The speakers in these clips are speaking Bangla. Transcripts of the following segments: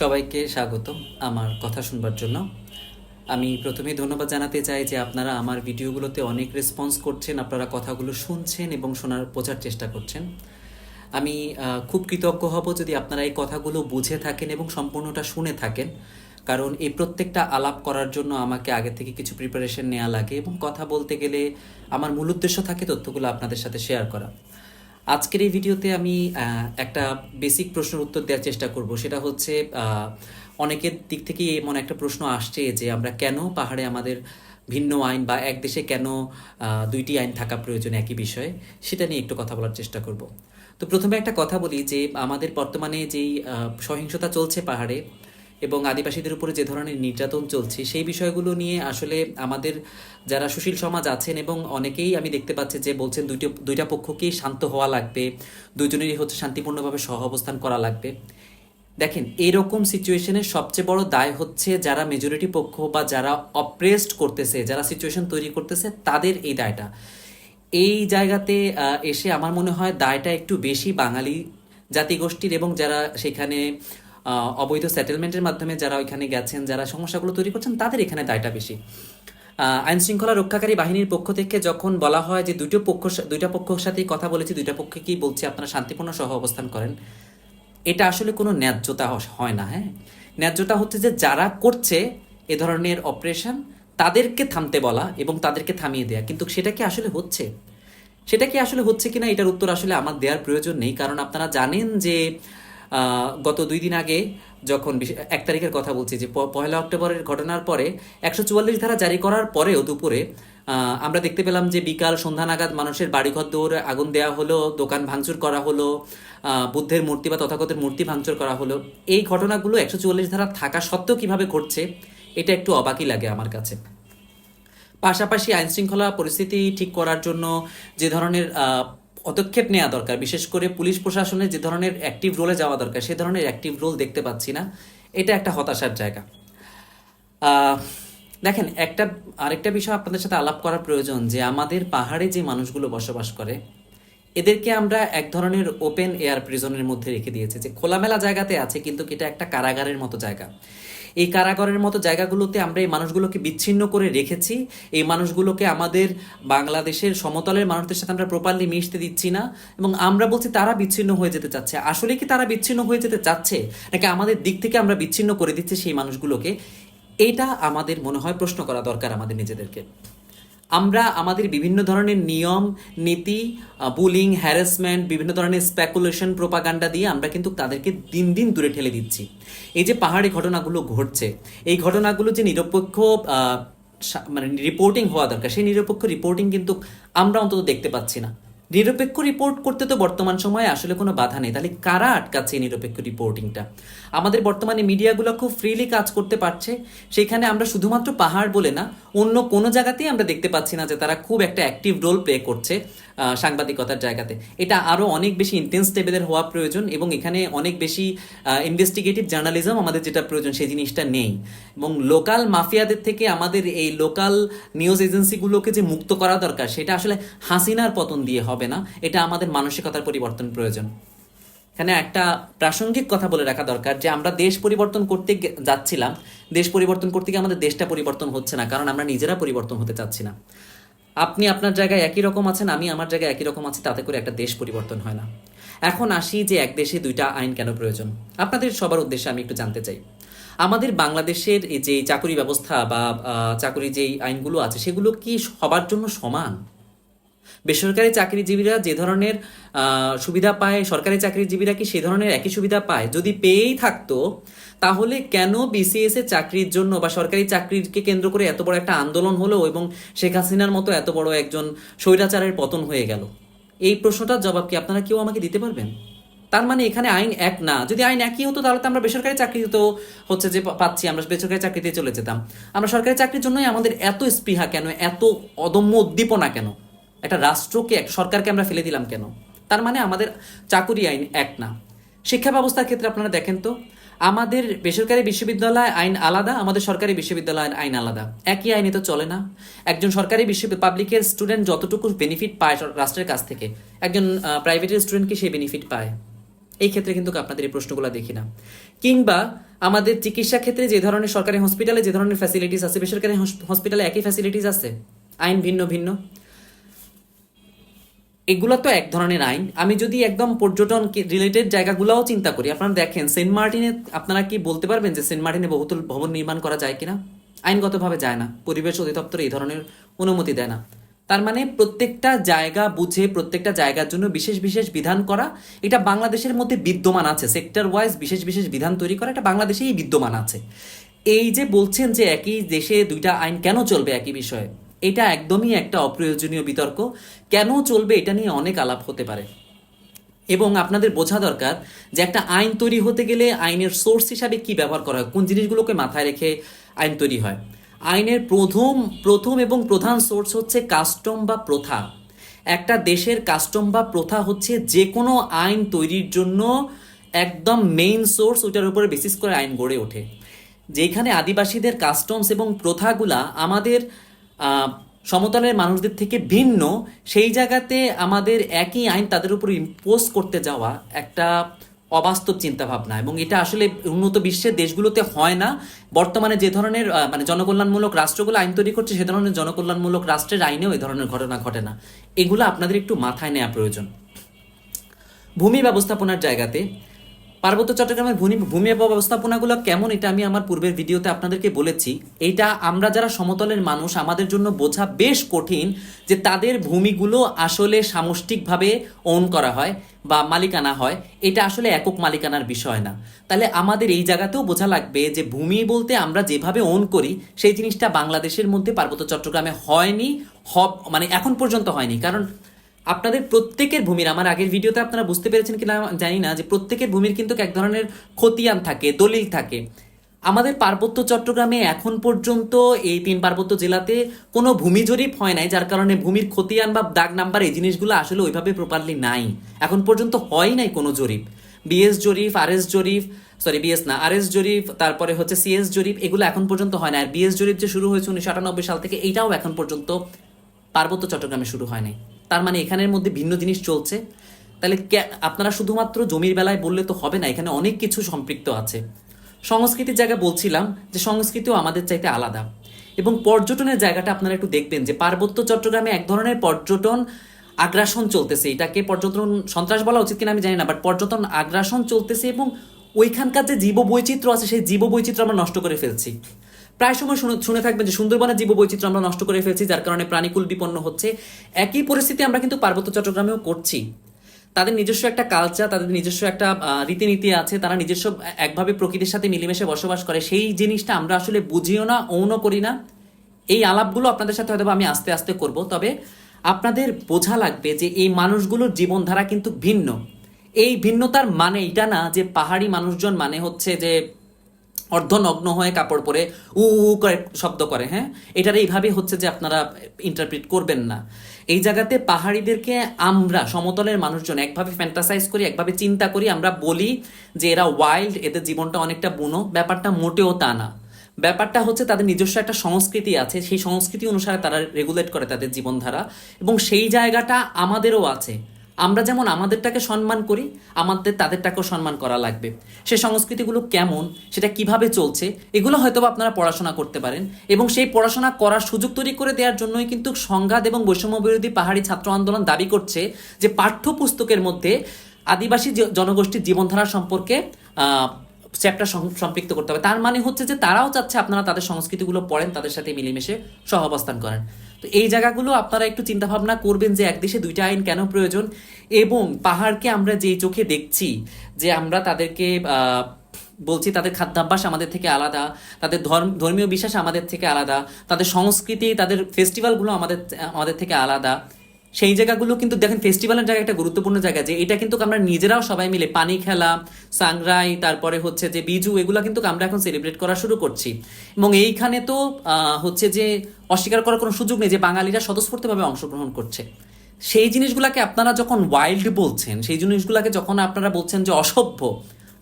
সবাইকে স্বাগতম আমার কথা শুনবার জন্য। আমি প্রথমেই ধন্যবাদ জানাতে চাই যে আপনারা আমার ভিডিওগুলোতে অনেক রেসপন্স করছেন, আপনারা কথাগুলো শুনছেন এবং শোনার, বোঝার চেষ্টা করছেন। আমি খুব কৃতজ্ঞ হব যদি আপনারা এই কথাগুলো বুঝে থাকেন এবং সম্পূর্ণটা শুনে থাকেন। কারণ এই প্রত্যেকটা আলাপ করার জন্য আমাকে আগে থেকে কিছু প্রিপারেশন নেওয়া লাগে এবং কথা বলতে গেলে আমার মূল উদ্দেশ্য থাকে তথ্যগুলো আপনাদের সাথে শেয়ার করা। আজকের এই ভিডিওতে আমি একটা বেসিক প্রশ্নের উত্তর দেওয়ার চেষ্টা করব। সেটা হচ্ছে অনেকের দিক থেকে এমন একটা প্রশ্ন আসছে যে আমরা কেন পাহাড়ে আমাদের ভিন্ন আইন বা এক দেশে কেন দুইটি আইন থাকা প্রয়োজন একই বিষয়ে, সেটা নিয়ে একটু কথা বলার চেষ্টা করব। তো প্রথমে একটা কথা বলি যে আমাদের বর্তমানে যেই সহিংসতা চলছে পাহাড়ে এবং আদিবাসীদের উপরে যে ধরনের নির্যাতন চলছে, সেই বিষয়গুলো নিয়ে আসলে আমাদের যারা সুশীল সমাজ আছেন এবং অনেকেই আমি দেখতে পাচ্ছি যে বলছেন দুইটা দুইটা পক্ষকেই শান্ত হওয়া লাগবে দুজনেরই হচ্ছে শান্তিপূর্ণভাবে সহ অবস্থান করা লাগবে। দেখেন, এরকম সিচুয়েশনে সবচেয়ে বড় দায় হচ্ছে যারা মেজরিটি পক্ষ বা যারা অপ্রেসড করতেছে, যারা সিচুয়েশন তৈরি করতেছে, তাদের এই দায়টা। এই জায়গাতে এসে আমার মনে হয় দায়টা একটু বেশি বাঙালি জাতিগোষ্ঠীর এবং যারা সেখানে অবৈধ সেটেলমেন্টের মাধ্যমে যারা ওইখানে গেছেন, যারা সমস্যাগুলো তৈরি করছেন, তাদের এখানে দায়টা বেশি। আইন শৃঙ্খলা রক্ষাকারী বাহিনীর পক্ষ থেকে যখন বলা হয় যে দুটো পক্ষ দুইটা পক্ষের সাথেই কথা বলেছি, দুইটা পক্ষকেই বলছি, আপনারা শান্তিপূর্ণ সহ অবস্থান করেন, এটা আসলে কোনো ন্যায্যতা হয় না হ্যাঁ? ন্যায্যতা হচ্ছে যে যারা করছে এ ধরনের অপারেশন তাদেরকে থামতে বলা এবং তাদেরকে থামিয়ে দেয়া। কিন্তু সেটা কি আসলে হচ্ছে? সেটা কি আসলে হচ্ছে কিনা এটার উত্তর আসলে আমার দেওয়ার প্রয়োজন নেই, কারণ আপনারা জানেন যে গত দুই দিন আগে যখন এক তারিখের কথা বলছি যে পহেলা অক্টোবরের ঘটনার পরে একশো চুয়াল্লিশ ধারা জারি করার পরেও দুপুরে আমরা দেখতে পেলাম যে বিকাল সন্ধ্যা নাগাদ মানুষের বাড়িঘর দৌড়ে আগুন দেওয়া হলো, দোকান ভাঙচুর করা হলো বুদ্ধের মূর্তি বা তথাগতের মূর্তি ভাঙচুর করা হলো। এই ঘটনাগুলো একশো চুয়াল্লিশ ধারা থাকা সত্ত্বেও কীভাবে ঘটছে, এটা একটু অবাকই লাগে আমার কাছে। পাশাপাশি আইনশৃঙ্খলা পরিস্থিতি ঠিক করার জন্য যে ধরনের পদক্ষেপ নেওয়া দরকার। বিশেষ করে পুলিশ প্রশাসনের যে ধরনের অ্যাক্টিভ রোলে যাওয়া দরকার, সে ধরনের অ্যাক্টিভ রোল দেখতে পাচ্ছি না। এটা একটা হতাশার জায়গা। দেখেন, একটা, আরেকটা বিষয় আপনাদের সাথে আলাপ করা প্রয়োজন যে আমাদের পাহাড়ে যে মানুষগুলো বসবাস করে, এদেরকে আমরা এক ধরনের ওপেন এয়ার প্রিজনের মধ্যে রেখে দিয়েছি। যে খোলামেলা জায়গাতে আছে, কিন্তু এটা একটা কারাগারের মতো জায়গা। এই কারাগারের মতো জায়গাগুলোতে আমরা এই মানুষগুলোকে বিচ্ছিন্ন করে রেখেছি। এই মানুষগুলোকে আমাদের বাংলাদেশের সমতলের মানুষদের সাথে আমরা প্রপারলি মিশতে দিচ্ছি না এবং আমরা বলছি তারা বিচ্ছিন্ন হয়ে যেতে চাচ্ছে। আসলে কি তারা বিচ্ছিন্ন হয়ে যেতে চাচ্ছে? নাকি আমাদের দিক থেকে আমরা বিচ্ছিন্ন করে দিচ্ছি সেই মানুষগুলোকে? এটা আমাদের মনে হয় প্রশ্ন করা দরকার আমাদের নিজেদেরকে। আমরা আমাদের বিভিন্ন ধরনের নিয়ম, নীতি বুলিং হ্যারাসমেন্ট বিভিন্ন ধরনের স্পেকুলেশন প্রোপাগান্ডা দিয়ে আমরা কিন্তু তাদেরকে দিন দিন দূরে ঠেলে দিচ্ছি। এই যে পাহাড়ে ঘটনাগুলো ঘটছে, এই ঘটনাগুলো যে নিরপেক্ষ মানে রিপোর্টিং হওয়া দরকার, সেই নিরপেক্ষ রিপোর্টিং কিন্তু আমরা অন্তত দেখতে পাচ্ছি না। নিরপেক্ষ রিপোর্ট করতে তো বর্তমান সময়ে আসলে কোনো বাধা নেই। তাহলে কারা আটকাচ্ছে এই নিরপেক্ষ রিপোর্টিংটা আমাদের বর্তমানে মিডিয়াগুলো খুব ফ্রিলি কাজ করতে পারছে। সেখানে আমরা শুধুমাত্র পাহাড় বলে না, অন্য কোনো জায়গাতেই আমরা দেখতে পাচ্ছি না যে তারা খুব একটা অ্যাক্টিভ রোল প্লে করছে সাংবাদিকতার জায়গাতে। এটা আরও অনেক বেশি ইন্টেন্স লেভেলের হওয়া প্রয়োজন এবং এখানে অনেক বেশি ইনভেস্টিগেটিভ জার্নালিজম আমাদের যেটা প্রয়োজন সেই জিনিসটা নেই। এবং লোকাল মাফিয়াদের থেকে আমাদের এই লোকাল নিউজ এজেন্সিগুলোকে যে মুক্ত করা দরকার, সেটা আসলে হাসিনার পতন দিয়ে হবে না। এটা আমাদের মানসিকতার পরিবর্তন প্রয়োজন। এখানে একটা প্রাসঙ্গিক কথা বলে রাখা দরকার যে আমরা দেশ পরিবর্তন করতে যাচ্ছিলাম, দেশ পরিবর্তন করতে গিয়ে আমাদের দেশটা পরিবর্তন হচ্ছে না, কারণ আমরা নিজেরা পরিবর্তন হতে চাচ্ছি না। আপনি আপনার জায়গায় একই রকম আছেন, আমি আমার জায়গায় একই রকম আছি, তাতে করে একটা দেশ পরিবর্তন হয় না। এখন আসি যে এক দেশে দুইটা আইন কেন প্রয়োজন? আপনাদের সবার উদ্দেশ্যে আমি একটু জানতে চাই। আমাদের বাংলাদেশের যে চাকরি ব্যবস্থা বা চাকরি যেই আইনগুলো আছে, সেগুলো কি সবার জন্য সমান? বেসরকারি চাকরিজীবীরা যে ধরনের সুবিধা পায়, সরকারি চাকরিজীবীরা কি সে ধরনের একই সুবিধা পায়? যদি পেয়েই থাকতো, তাহলে কেন বিসিএস এর চাকরির জন্য বা সরকারি চাকরিকে কেন্দ্র করে এত বড় একটা আন্দোলন হলো এবং শেখ হাসিনার মতো এত বড় একজন স্বৈরাচারের পতন হয়ে গেল? এই প্রশ্নটার জবাব কি আপনারা কেউ আমাকে দিতে পারবেন? তার মানে এখানে আইন এক না। যদি আইন একই হতো, তাহলে তো আমরা বেসরকারি চাকরি তো হচ্ছে যে পাচ্ছি, আমরা বেসরকারি চাকরিতে চলে যেতাম। আমরা সরকারি চাকরির জন্যই আমাদের এত স্পৃহা কেন? এত অদম্য উদ্দীপনা কেন? একটা রাষ্ট্রকে, একটা সরকারকে আমরা ফেলে দিলাম কেন? তার মানে আমাদের চাকুরি আইন এক না। শিক্ষা ব্যবস্থার ক্ষেত্রে আপনারা দেখেন তো, আমাদের বেসরকারি বিশ্ববিদ্যালয় আইন আলাদা, আমাদের সরকারি বিশ্ববিদ্যালয় আইন আলাদা। একই আইনে তো চলে না। একজন সরকারি বিশ্ব পাবলিকের স্টুডেন্ট যতটুকু বেনিফিট পায় রাষ্ট্রের কাছ থেকে, একজন প্রাইভেটের স্টুডেন্ট কি সেই বেনিফিট পায়? এই ক্ষেত্রে কিন্তু আপনাদের এই প্রশ্নগুলো দেখি না। কিংবা আমাদের চিকিৎসা ক্ষেত্রে যে ধরনের সরকারি হসপিটালে যে ধরনের ফ্যাসিলিটিস আছে, বেসরকারি হসপিটালে একই ফ্যাসিলিটিস আছে? আইন ভিন্ন ভিন্ন। এগুলো তো এক ধরনের আইন। আমি যদি একদম পর্যটন রিলেটেড জায়গাগুলোও চিন্তা করি, আপনারা দেখেন, সেন্ট মার্টিনে আপনারা কি বলতে পারবেন যে সেন্ট মার্টিনে বহুতল ভবন নির্মাণ করা যায় কিনা? আইনগতভাবে যায় না। পরিবেশ অধিদপ্তর এই ধরনের অনুমতি দেয় না। তার মানে প্রত্যেকটা জায়গা বুঝে, প্রত্যেকটা জায়গার জন্য বিশেষ বিশেষ বিধান করা, এটা বাংলাদেশের মধ্যে বিদ্যমান আছে। সেক্টর ওয়াইজ বিশেষ বিশেষ বিধান তৈরি করা, এটা বাংলাদেশেই বিদ্যমান আছে। এই যে বলছেন যে একই দেশে দুইটা আইন কেন চলবে একই বিষয়ে এটা একদমই একটা অপ্রয়োজনীয় বিতর্ক। কেন চলবে এটা নিয়ে অনেক আলাপ হতে পারে। এবং আপনাদের বোঝা দরকার যে একটা আইন তৈরি হতে গেলে আইনের সোর্স হিসাবে কি ব্যবহার করা হয়, কোন জিনিসগুলোকে মাথায় রেখে আইন তৈরি হয়। আইনের প্রথম প্রথম এবং প্রধান সোর্স হচ্ছে কাস্টম বা প্রথা। একটা দেশের কাস্টম বা প্রথা হচ্ছে যে কোনো আইন তৈরির জন্য একদম মেইন সোর্স ওইটার উপরে বেসিস করে আইন গড়ে ওঠে। যেখানে আদিবাসীদের কাস্টমস এবং প্রথাগুলা আমাদের সমতলের মানুষদের থেকে ভিন্ন, সেই জায়গাতে আমাদের একই আইন তাদের উপর ইম্পোজ করতে যাওয়া একটা অবাস্তব চিন্তা ভাবনা এবং এটা আসলে উন্নত বিশ্বের দেশগুলোতে হয় না। বর্তমানে যে ধরনের মানে জনকল্যাণমূলক রাষ্ট্রগুলো আইন তৈরি করছে, সে ধরনের জনকল্যাণমূলক রাষ্ট্রের আইনেও এই ধরনের ঘটনা ঘটে না। এগুলো আপনাদের একটু মাথায় নেওয়া প্রয়োজন। ভূমি ব্যবস্থাপনার জায়গাতে পার্বত্য চট্টগ্রামের ভূমি ব্যবস্থাপনাগুলো কেমন এটা আমি আমার পূর্বের ভিডিওতে আপনাদেরকে বলেছি। এটা আমরা যারা সমতলের মানুষ, আমাদের জন্য বোঝা বেশ কঠিন যে তাদের ভূমিগুলো আসলে সামষ্টিকভাবে ওন করা হয় বা মালিকানা হয়। এটা আসলে একক মালিকানার বিষয় না। তাহলে আমাদের এই জায়গাতেও বোঝা লাগবে যে ভূমি বলতে আমরা যেভাবে ওন করি, সেই জিনিসটা বাংলাদেশের মধ্যে পার্বত্য চট্টগ্রামে হয়নি, হব মানে এখন পর্যন্ত হয়নি। কারণ আপনাদের প্রত্যেকের ভূমির, আমার আগের ভিডিওতে আপনারা বুঝতে পেরেছেন কিনা জানি না, যে প্রত্যেকের ভূমির কিন্তু এক ধরনের খতিয়ান থাকে, দলিল থাকে। আমাদের পার্বত্য চট্টগ্রামে এখন পর্যন্ত এই তিন পার্বত্য জেলাতে কোনো ভূমি জরিপ হয় নাই, যার কারণে ভূমির খতিয়ান বা দাগ নাম্বার এই জিনিসগুলো আসলে ওইভাবে প্রপারলি নাই। এখন পর্যন্ত হয় নাই কোনো জরিপ। বিএস জরিফ আর এস জরিপ সরি বিএস না আর এস জরিপ, তারপরে হচ্ছে সিএস জরিফ এগুলো এখন পর্যন্ত হয় না আর বিএস জরিফ যে শুরু হয়েছে উনিশশো আটানব্বই সাল থেকে এইটাও এখন পর্যন্ত পার্বত্য চট্টগ্রামে শুরু হয় নাই। তার মানে এখানের মধ্যে ভিন্ন জিনিস চলছে। তাহলে আপনারা শুধুমাত্র জমির বেলায় বললে তো হবে না, এখানে অনেক কিছু সম্পৃক্ত আছে। সংস্কৃতির জায়গা বলছিলাম যে সংস্কৃতিও আমাদের চাইতে আলাদা। এবং পর্যটনের জায়গাটা আপনারা একটু দেখবেন যে পার্বত্য চট্টগ্রামে এক ধরনের পর্যটন আগ্রাসন চলতেছে। এটাকে পর্যটন সন্ত্রাস বলা উচিত কিনা আমি জানি না বাট পর্যটন আগ্রাসন চলতেছে এবং ওইখানকার যে জীব বৈচিত্র্য আছে, সেই জীব বৈচিত্র্য আমরা নষ্ট করে ফেলছি। প্রায় সময় শুনে শুনে থাকবেন যে সুন্দরবনের জীব বৈচিত্র্য আমরা নষ্ট করে ফেলছি, যার কারণে প্রাণীকুল বিপন্ন হচ্ছে। একই পরিস্থিতি আমরা কিন্তু পার্বত্য চট্টগ্রামেও করছি। তাদের নিজস্ব একটা কালচার তাদের নিজস্ব একটা রীতিনীতি আছে, তারা নিজস্ব একভাবে প্রকৃতির সাথে মিলেমিশে বসবাস করে। সেই জিনিসটা আমরা আসলে বুঝিও না অনও করি না। এই আলাপগুলো আপনাদের সাথে হয়তো আমি আস্তে আস্তে করব, তবে আপনাদের বোঝা লাগবে যে এই মানুষগুলোর জীবনধারা কিন্তু ভিন্ন। এই ভিন্নতার মানে এটা না যে পাহাড়ি মানুষজন মানে হচ্ছে যে অর্ধনগ্ন হয়ে কাপড় পরে উ করে শব্দ করে হ্যাঁ? এটার এইভাবে হচ্ছে যে আপনারা ইন্টারপ্রিট করবেন না। এই জায়গাতে পাহাড়িদেরকে আমরা, সমতলের মানুষজন, একভাবে ফ্যান্টাসাইজ করি, একভাবে চিন্তা করি, আমরা বলি যে এরা ওয়াইল্ড এদের জীবনটা অনেকটা বুনো। ব্যাপারটা মোটেও তা না। ব্যাপারটা হচ্ছে তাদের নিজস্ব একটা সংস্কৃতি আছে, সেই সংস্কৃতি অনুসারে তারা রেগুলেট করে তাদের জীবনধারা। এবং সেই জায়গাটা আমাদেরও আছে। আমরা যেমন আমাদেরটাকে সম্মান করি, আমাদের তাদেরটাকেও সম্মান করা লাগবে। সে সংস্কৃতিগুলো কেমন, সেটা কীভাবে চলছে, এগুলো হয়তো আপনারা পড়াশোনা করতে পারেন এবং সেই পড়াশোনা করার সুযোগ তৈরি করে দেওয়ার জন্যই কিন্তু সংঘাত এবং বৈষম্য বিরোধী পাহাড়ি ছাত্র আন্দোলন দাবি করছে যে পাঠ্যপুস্তকের মধ্যে আদিবাসী জনগোষ্ঠীর জীবনধারা সম্পর্কে চ্যাপ্টার সম- সম্পৃক্ত করতে হবে। তার মানে হচ্ছে যে তারাও চাচ্ছে আপনারা তাদের সংস্কৃতিগুলো পড়েন, তাদের সাথে মিলেমিশে সহাবস্থান করেন। তো এই জায়গাগুলো আপনারা একটু চিন্তা ভাবনা করবেন যে এক দেশে দুইটা আইন কেন প্রয়োজন এবং পাহাড়কে আমরা যেই চোখে দেখছি যে আমরা তাদেরকে বলছি তাদের খাদ্যাভ্যাস আমাদের থেকে আলাদা, তাদের ধর্ম, ধর্মীয় বিশ্বাস আমাদের থেকে আলাদা, তাদের সংস্কৃতি, তাদের ফেস্টিভ্যালগুলো আমাদের আমাদের থেকে আলাদা সেই জায়গাগুলো কিন্তু দেখেন ফেস্টিভ্যালের জায়গা একটা গুরুত্বপূর্ণ জায়গা যে এটা কিন্তু আমরা নিজেরাও সবাই মিলে পানি খেলা সাংরাই তারপরে হচ্ছে যে বিজু, এগুলো কিন্তু আমরা এখন সেলিব্রেট করা শুরু করছি। এবং এইখানে তো হচ্ছে যে অস্বীকার করার কোনো সুযোগ নেই যে বাঙালিরা স্বতঃস্ফূর্তভাবে অংশগ্রহণ করছে। সেই জিনিসগুলোকে আপনারা যখন ওয়াইল্ড বলছেন, সেই জিনিসগুলোকে যখন আপনারা বলছেন যে অসভ্য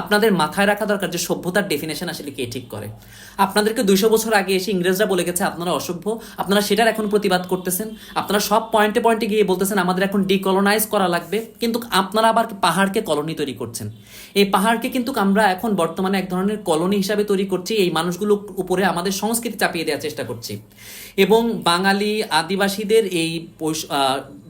আপনাদের মাথায় রাখা দরকার যে সভ্যতার ডেফিনেশন আসলে কে ঠিক করে। আপনাদেরকে দুইশো বছর আগে এসে ইংরেজরা বলে গেছে, আপনারা অসভ্য, আপনারা সেটার এখন প্রতিবাদ করতেছেন। আপনারা সব পয়েন্টে পয়েন্টে গিয়ে বলতেছেন, আমাদের এখন ডিকলোনাইজ করা লাগবে। কিন্তু আপনারা আবার পাহাড়কে কলোনি তৈরি করছেন। এই পাহাড়কে কিন্তু আমরা এখন বর্তমানে এক ধরনের কলোনি হিসাবে তৈরি করছি, এই মানুষগুলোর উপরে আমাদের সংস্কৃতি চাপিয়ে দেওয়ার চেষ্টা করছি। এবং বাঙালি আদিবাসীদের এই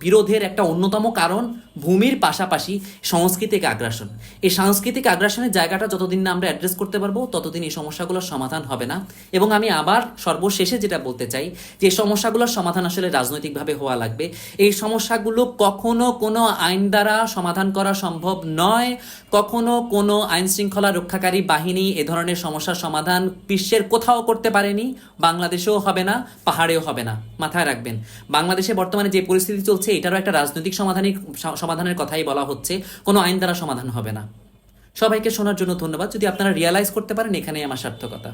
বিরোধের একটা অন্যতম কারণ ভূমির পাশাপাশি সাংস্কৃতিক আগ্রাসন। এই সাংস্কৃতিক আগ্রাসনের জায়গাটা যতদিন না আমরা অ্যাড্রেস করতে পারব, ততদিন এই সমস্যাগুলোর সমাধান হবে না। এবং আমি আবার সর্বশেষে যেটা বলতে চাই, যে এই সমস্যাগুলোর সমাধান আসলে রাজনৈতিকভাবে হওয়া লাগবে। এই সমস্যাগুলো কখনো কোনো আইন দ্বারা সমাধান করা সম্ভব নয়। কখনো কোনো আইন শৃঙ্খলা রক্ষাকারী বাহিনী এ ধরনের সমস্যার সমাধান বিশ্বের কোথাও করতে পারেনি, বাংলাদেশেও হবে না, পাহাড়েও হবে না। মাথায় রাখবেন, বাংলাদেশে বর্তমানে যে পরিস্থিতি চলছে, এটারও একটা রাজনৈতিক সমাধানিক সমাধানের কথাই বলা হচ্ছে, কোনো আইন দ্বারা সমাধান হবে না। সবাইকে শোনার জন্য ধন্যবাদ। যদি আপনারা রিয়ালাইজ করতে পারেন, এখানেই আমার সার্থকতা।